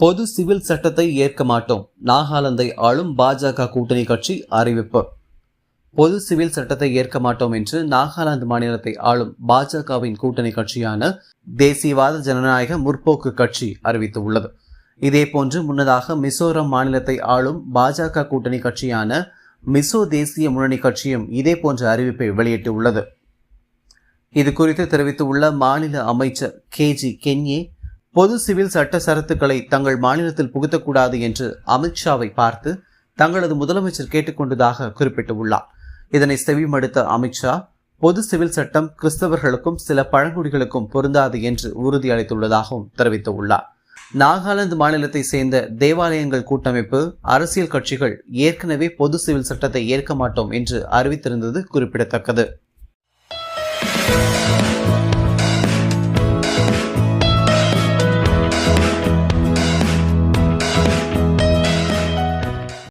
பொது சிவில் சட்டத்தை ஏற்க மாட்டோம். நாகாலாந்தை ஆளும் பாஜக கூட்டணி கட்சி அறிவிப்பு. பொது சிவில் சட்டத்தை ஏற்க மாட்டோம் என்று நாகாலாந்து மாநிலத்தை ஆளும் பாஜகவின் கூட்டணி கட்சியான தேசியவாத ஜனநாயக முற்போக்கு கட்சி அறிவித்துள்ளது. இதேபோன்று முன்னதாக மிசோரம் மாநிலத்தை ஆளும் பாஜக கூட்டணி கட்சியான மிசோ தேசிய முன்னணி கட்சியும் இதே போன்ற அறிவிப்பை வெளியிட்டுள்ளது. இது குறித்து தெரிவித்துள்ள மாநில அமைச்சர் கே ஜி கென்யே பொது சிவில் சட்ட சரத்துக்களை தங்கள் மாநிலத்தில் புகுத்தக்கூடாது என்று அமித்ஷாவை பார்த்து தங்களது முதலமைச்சர் கேட்டுக்கொண்டதாக குறிப்பிட்டுள்ளார். இதனை செவிமடுத்த அமித்ஷா பொது சிவில் சட்டம் கிறிஸ்தவர்களுக்கும் சில பழங்குடிகளுக்கும் பொருந்தாது என்று உறுதியளித்துள்ளதாகவும் தெரிவித்துள்ளார். நாகாலாந்து மாநிலத்தை சேர்ந்த தேவாலயங்கள் கூட்டமைப்பு அரசியல் கட்சிகள் ஏற்கனவே பொது சிவில் சட்டத்தை ஏற்க மாட்டோம் என்று அறிவித்திருந்தது குறிப்பிடத்தக்கது.